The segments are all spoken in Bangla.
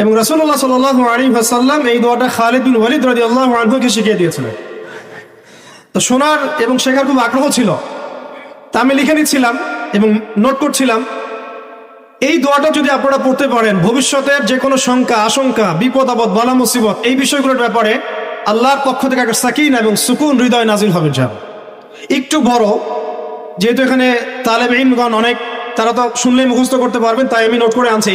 এবং রসুল্লাহ সাল আলী হাসাল্লাম এই দোয়াটা খালিদ বিন ওয়ালিদ রাজি আল্লাহ আনহুকে শিখিয়ে দিয়েছিলেন। তো শোনার এবং শেখার খুব আগ্রহ ছিল। তা আমি লিখে নিচ্ছিলাম এবং নোট করছিলাম। এই দোয়াটা যদি আপনারা পড়তে পারেন, ভবিষ্যতের যে কোনো শঙ্কা, আশঙ্কা, বিপদ, আপদ, বালা, মুসিবত, এই বিষয়গুলোর ব্যাপারে আল্লাহর পক্ষ থেকে একটা সাকিন এবং সুকুন হৃদয় নাজিল হবে যাব একটু বড়, যেহেতু এখানে তালেব ইমগণ অনেক, তারা তো শুনলেই মুখস্থ করতে পারবেন, তাই আমি নোট করে আনছি।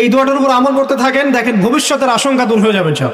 এই দোয়াটার উপর আমল করতে থাকেন দেখেন ভবিষ্যতের আশঙ্কা দূর হয়ে যাবে সব